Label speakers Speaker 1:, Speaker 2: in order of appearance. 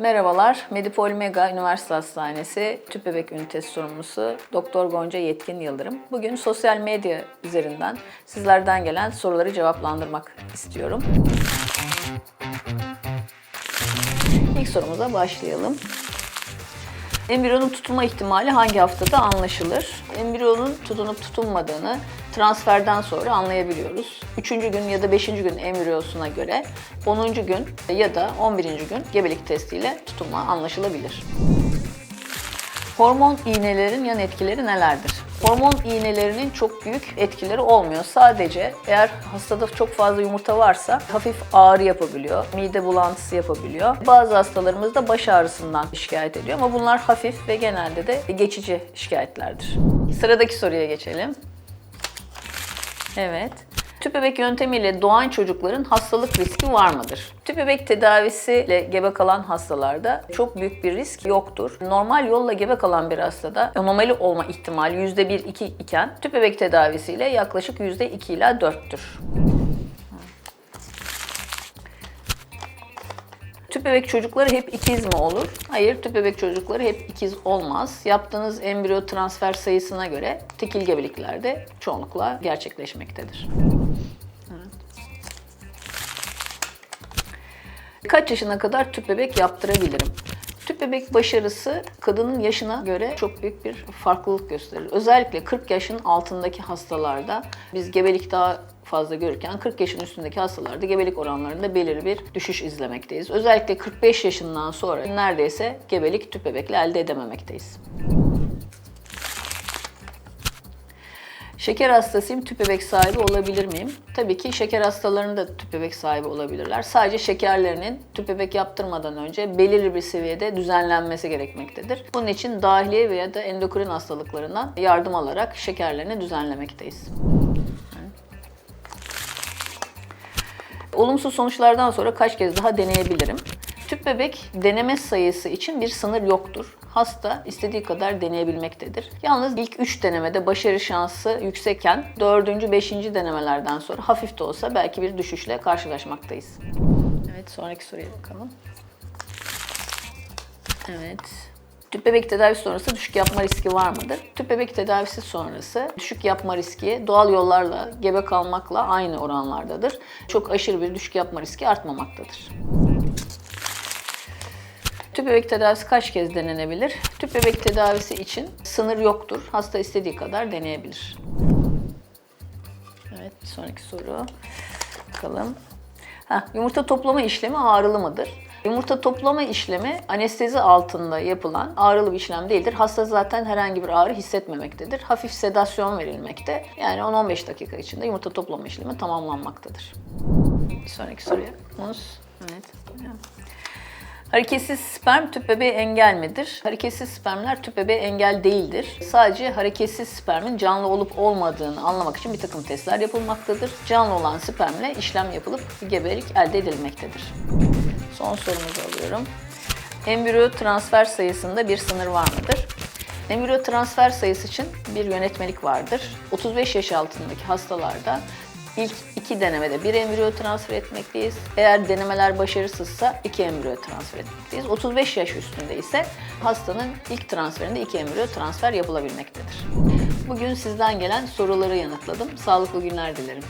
Speaker 1: Merhabalar, Medipol Mega Üniversite Hastanesi Tüp Bebek Ünitesi sorumlusu Doktor Gonca Yetkin Yıldırım. Bugün sosyal medya üzerinden sizlerden gelen soruları cevaplandırmak istiyorum. İlk sorumuza başlayalım. Embriyonun tutulma ihtimali hangi haftada anlaşılır? Embriyonun tutunup tutunmadığını transferden sonra anlayabiliyoruz. 3. gün ya da 5. gün embriyosuna göre 10. gün ya da 11. gün gebelik testiyle tutunma anlaşılabilir. Hormon iğnelerin yan etkileri nelerdir? Hormon iğnelerinin çok büyük etkileri olmuyor. Sadece eğer hastada çok fazla yumurta varsa hafif ağrı yapabiliyor, mide bulantısı yapabiliyor. Bazı hastalarımız da baş ağrısından şikayet ediyor ama bunlar hafif ve genelde de geçici şikayetlerdir. Sıradaki soruya geçelim. Evet. Tüp bebek yöntemiyle doğan çocukların hastalık riski var mıdır? Tüp bebek tedavisiyle gebe kalan hastalarda çok büyük bir risk yoktur. Normal yolla gebe kalan bir hastada anomali olma ihtimali %1-2 iken tüp bebek tedavisiyle yaklaşık %2 ila 4'tür. Tüp bebek çocukları hep ikiz mi olur? Hayır, tüp bebek çocukları hep ikiz olmaz. Yaptığınız embriyo transfer sayısına göre tekil gebeliklerde çoğunlukla gerçekleşmektedir. Kaç yaşına kadar tüp bebek yaptırabilirim? Tüp bebek başarısı kadının yaşına göre çok büyük bir farklılık gösterir. Özellikle 40 yaşın altındaki hastalarda biz gebelik daha fazla görürken 40 yaşın üstündeki hastalarda gebelik oranlarında belirli bir düşüş izlemekteyiz. Özellikle 45 yaşından sonra neredeyse gebelik tüp bebekle elde edememekteyiz. Şeker hastasıyım, tüp sahibi olabilir miyim? Tabii ki şeker hastalarının da tüp sahibi olabilirler. Sadece şekerlerinin tüp yaptırmadan önce belirli bir seviyede düzenlenmesi gerekmektedir. Bunun için dahiliye veya da endokrin hastalıklarından yardım alarak şekerlerini düzenlemekteyiz. Olumsuz sonuçlardan sonra kaç kez daha deneyebilirim? Tüp bebek deneme sayısı için bir sınır yoktur. Hasta istediği kadar deneyebilmektedir. Yalnız ilk 3 denemede başarı şansı yüksekken 4. 5. denemelerden sonra hafif de olsa belki bir düşüşle karşılaşmaktayız. Evet sonraki soruya bakalım. Evet. Tüp bebek tedavisi sonrası düşük yapma riski var mıdır? Tüp bebek tedavisi sonrası düşük yapma riski doğal yollarla gebe kalmakla aynı oranlardadır. Çok aşırı bir düşük yapma riski artmamaktadır. Tüp bebek tedavisi kaç kez denenebilir? Tüp bebek tedavisi için sınır yoktur. Hasta istediği kadar deneyebilir. Evet, sonraki soru. Bakalım. Heh, yumurta toplama işlemi ağrılı mıdır? Yumurta toplama işlemi anestezi altında yapılan ağrılı bir işlem değildir. Hasta zaten herhangi bir ağrı hissetmemektedir. Hafif sedasyon verilmekte. Yani 10-15 dakika içinde yumurta toplama işlemi tamamlanmaktadır. Bir sonraki soruya. Muz. Evet. Hareketsiz sperm tüp bebeğe engel midir? Hareketsiz spermler tüp bebeğe engel değildir. Sadece hareketsiz spermin canlı olup olmadığını anlamak için bir takım testler yapılmaktadır. Canlı olan spermle işlem yapılıp gebelik elde edilmektedir. Son sorumuzu alıyorum. Embriyo transfer sayısında bir sınır var mıdır? Embriyo transfer sayısı için bir yönetmelik vardır. 35 yaş altındaki hastalarda ilk iki denemede bir embriyo transfer etmekteyiz. Eğer denemeler başarısızsa iki embriyo transfer etmekteyiz. 35 yaş üstünde ise hastanın ilk transferinde iki embriyo transfer yapılabilmektedir. Bugün sizden gelen soruları yanıtladım. Sağlıklı günler dilerim.